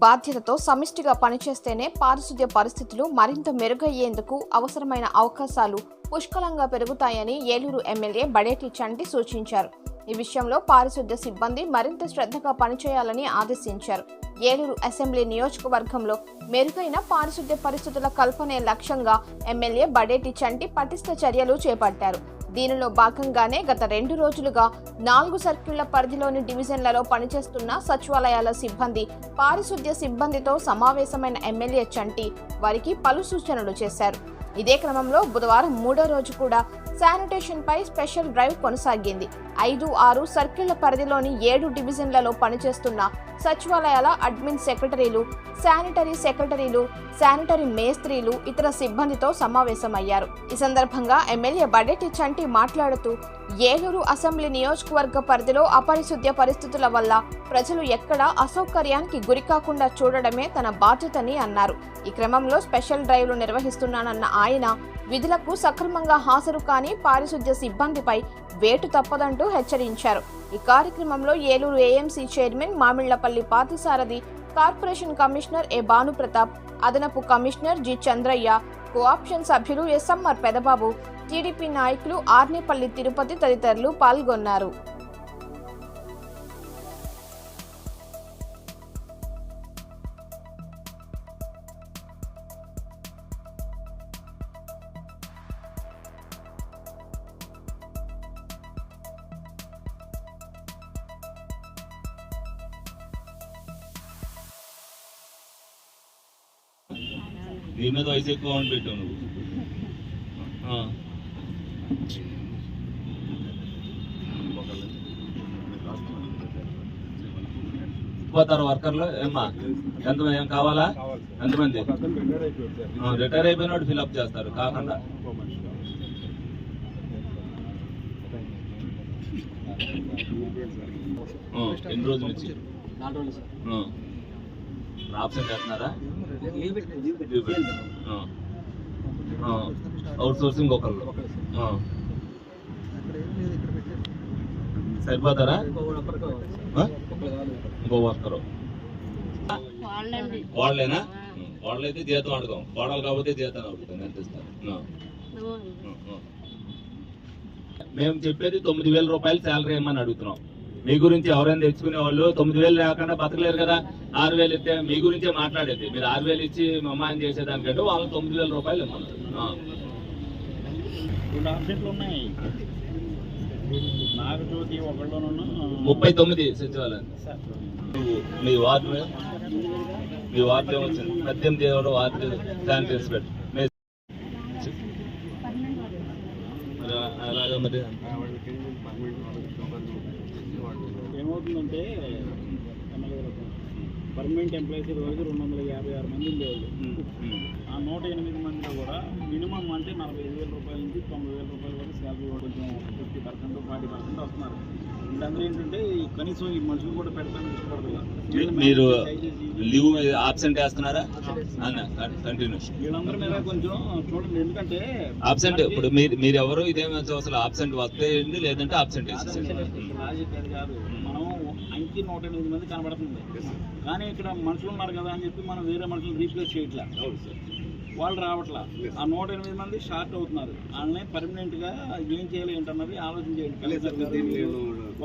బాధ్యతతో సమిష్టిగా పనిచేస్తేనే పారిశుద్ధ్య పరిస్థితులు మరింత మెరుగయ్యేందుకు అవసరమైన అవకాశాలు పుష్కలంగా పెరుగుతాయని ఏలూరు ఎమ్మెల్యే బడేటి చంటి సూచించారు. ఈ విషయంలో పారిశుద్ధ్య సిబ్బంది మరింత శ్రద్ధగా పనిచేయాలని ఆదేశించారు. ఏలూరు అసెంబ్లీ నియోజకవర్గంలో మెరుగైన పారిశుద్ధ్య పరిస్థితుల కల్పనే లక్ష్యంగా ఎమ్మెల్యే బడేటి చంటి పటిష్ట చర్యలు చేపట్టారు. దీనిలో భాగంగానే గత రెండు రోజులుగా నాలుగు సర్కిళ్ళ పరిధిలోని డివిజన్లలో పనిచేస్తున్న సచివాలయాల సిబ్బంది పారిశుద్ధ్య సిబ్బందితో సమావేశమైన ఎమ్మెల్యే చంటి వారికి పలు సూచనలు చేశారు. ఇదే క్రమంలో బుధవారం మూడో రోజు కూడా శానిటేషన్పై స్పెషల్ డ్రైవ్ కొనసాగింది. ఐదు ఆరు సర్కిళ్ళ పరిధిలోని ఏడు డివిజన్లలో పనిచేస్తున్న సచివాలయాల అడ్మిన్ సెక్రటరీలు శానిటరీ సెక్రటరీలు శానిటరీ మేస్త్రీలు ఇతర సిబ్బందితో సమావేశమయ్యారు. ఈ సందర్భంగా ఎమ్మెల్యే బడెటి చంటి మాట్లాడుతూ ఏలూరు అసెంబ్లీ నియోజకవర్గ పరిధిలో అపరిశుద్ధ్య పరిస్థితుల వల్ల ప్రజలు ఎక్కడా అసౌకర్యానికి గురికాకుండా చూడడమే తన బాధ్యతని అన్నారు. ఈ క్రమంలో స్పెషల్ డ్రైవ్లు నిర్వహిస్తున్నానన్న ఆయన విధులకు సక్రమంగా హాజరు కాని పారిశుద్ధ్య సిబ్బందిపై వేటు తప్పదంటూ హెచ్చరించారు. ఈ కార్యక్రమంలో Eluru AMC chairman Mamillapalli Parthasarathi corporation commissioner A Bhanuprathap అదనపు కమిషనర్ జి. చంద్రయ్య కోఆప్షన్ సభ్యులు ఎస్ఎంఆర్ పెదబాబు టీడీపీ నాయకులు ఆర్నేపల్లి తిరుపతి తదితరులు పాల్గొన్నారు. నీ మీద వయసు ఎక్కువ అని పెట్టావు నువ్వు. పోతారు వర్కర్లు ఏమ్మా? ఎంతమంది? ఏం కావాలా? ఎంతమంది? రిటైర్ అయిపోయినోడు ఫిల్అప్ చేస్తారు కాకుండా. ఎన్ని రోజుల ఆ. ఆప్షన్ చేస్తున్నారా లీవ్ పెట్టి. ఆ. ఆ. అవుట్ సోర్సింగ్ ఒకళ్ళు ఆ. సరిపోతారా? ఇంకో వర్కరు వాళ్ళేనా వాళ్ళైతే జీతం అడగం కోడలు కాబట్టి జీతం. ఆ, ఆ. మేము చెప్పేది తొమ్మిది వేల రూపాయలు శాలరీ ఇమ్మని అడుగుతున్నాం మీ గురించి ఎవరైనా తెచ్చుకునే వాళ్ళు తొమ్మిది వేలు లేకుండా బతకలేరు కదా ఆరు వేలు ఇస్తే మీ గురించే మాట్లాడేది. మీరు ఆరు వేలు ఇచ్చి మమ్మాయిని చేసేదానికంటే వాళ్ళు తొమ్మిది వేల రూపాయలు ముప్పై తొమ్మిది సచివాలయం. మీ వార్డు మీ వార్డు ఏమొచ్చింది? పద్దెనిమిది వార్డు శానిటైజ్ పెట్టు మీ- మరి మరి ఏమవుతుందంటే పర్మనెంట్ ఎంప్లాయీస్ వరకు రెండు వందల యాభై ఆరు మంది ఉండేవాళ్ళు. ఆ నూట ఎనిమిది మందిలో కూడా మినిమం అంటే నలభై ఐదు వేల రూపాయల నుంచి తొంభై వేల రూపాయల వరకు శాలరీ కొంచెం ఫిఫ్టీ పర్సెంట్ ఫార్టీ పర్సెంట్ వస్తున్నారు. వీళ్ళందరూ ఏంటంటే కనీసం ఈ మనుషులు కూడా పెట్టడానికి ఇష్టపడదు మీరు లీవ్ ఆబ్సెంట్ వేస్తున్నారా? అన్న కంటిన్యూ మీద ఆబ్సెంట్ ఇప్పుడు మీరు మీరు ఎవరు ఇదేమి అసలు ఆబ్సెంట్ వస్తేయండి లేదంటే ఆబ్సెంట్ మనం అంకి నూట ఎనిమిది మంది కనబడుతుంది. కానీ ఇక్కడ మనుషులు ఉన్నారు కదా అని చెప్పి మనం వేరే మనుషులు రీప్లేస్ చేయట్లా. వాళ్ళు రావట్లా. ఆ నూట ఎనిమిది మంది షార్ట్ అవుతున్నారు. వాళ్ళని పర్మనెంట్గా ఏం చేయాలి ఏంటన్నది ఆలోచన చేయండి.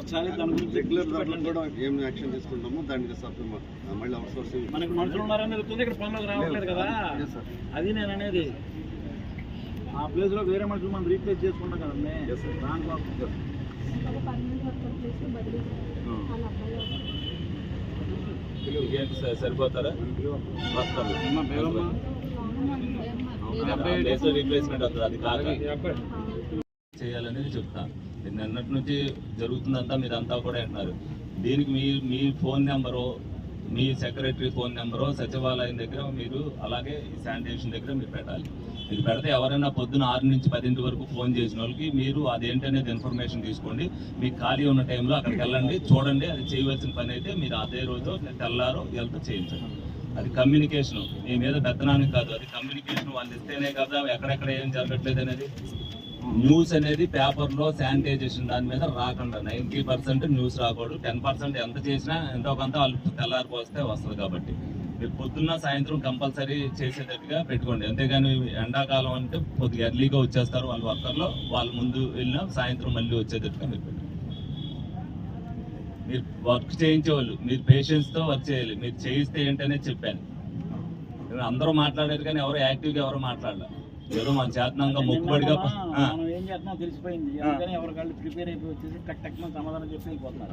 ఒకసారి దాని గురించి రెగ్యులర్. కూడా ఏం యాక్షన్ తీసుకుంటామో దానికి మళ్ళీ మనకి మనుషులు ఉన్నారని తెలుస్తుంది ఇక్కడ పనులకు రావట్లేదు కదా. అది నేను అనేది ఆ ప్లేస్లో వేరే మనుషులు మనం రీప్లేస్ చేసుకుంటాం కదండి దాంట్లో సరిపోతారా? రీప్లేస్మెంట్ అవుతుంది అది కాక చేయాలనేది చెప్తా. నిన్నటి నుంచి జరుగుతుందంతా మీరంతా కూడా అంటున్నారు. దీనికి మీ మీ ఫోన్ నెంబరు మీ సెక్రటరీ ఫోన్ నెంబరు సచివాలయం దగ్గర మీరు అలాగే ఈ శానిటేషన్ దగ్గర మీరు పెట్టాలి. మీరు పెడితే ఎవరైనా పొద్దున ఆరు నుంచి పదింటి వరకు ఫోన్ చేసిన వాళ్ళకి మీరు అదేంటనేది ఇన్ఫర్మేషన్ తీసుకోండి. మీకు ఖాళీ ఉన్న టైంలో అక్కడికి వెళ్ళండి చూడండి అది చేయవలసిన పని అయితే మీరు అదే రోజు తెల్లారో వెళ్తూ చేయించండి. అది కమ్యూనికేషన్ మీ మీద పెత్తనానికి కాదు. అది కమ్యూనికేషన్ వాళ్ళు ఇస్తేనే కదా ఎక్కడెక్కడ ఏం జరగట్లేదు అనేది. న్యూస్ అనేది పేపర్లో శానిటైజేషన్ దాని మీద రాకుండా. నైంటీ పర్సెంట్ న్యూస్ రాకూడదు. టెన్ పర్సెంట్ ఎంత చేసినా ఎంతో కొంత వాళ్ళు తెల్లారిపోస్తే వస్తుంది కాబట్టి. మీరు పొద్దున్న సాయంత్రం కంపల్సరీ చేసేటట్టుగా పెట్టుకోండి. అంతేగాని ఎండాకాలం అంటే కొద్దిగా ఎర్లీగా వచ్చేస్తారు వాళ్ళ వర్కర్లో వాళ్ళు ముందు వెళ్ళినా సాయంత్రం మళ్ళీ వచ్చేటట్టుగా మీరు మీరు వర్క్ చేయించేవాళ్ళు మీరు పేషెన్స్తో వర్క్ చేయాలి. మీరు చేయిస్తే ఏంటనే చెప్పాను. అందరూ మాట్లాడారు కానీ ఎవరు యాక్టివ్గా ఎవరు మాట్లాడలేదు ఏదో మన చేతనంగా మొక్కుబడిగా మనం ఏం చేస్తున్నాం తెలిసిపోయింది. ఎవరికాళ్ళు ప్రిపేర్ అయిపోయి వచ్చేసి టక్ టక్ సమాధానం చెప్పి వెళ్ళిపోతున్నారు.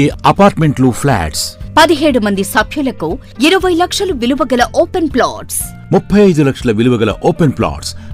అపార్ట్మెంట్లు ఫ్లాట్స్. పదిహేడు మంది సభ్యులకు ఇరవై లక్షలు విలువ గల ఓపెన్ ప్లాట్స్. ముప్పై ఐదు లక్షల విలువ గల ఓపెన్ ప్లాట్స్.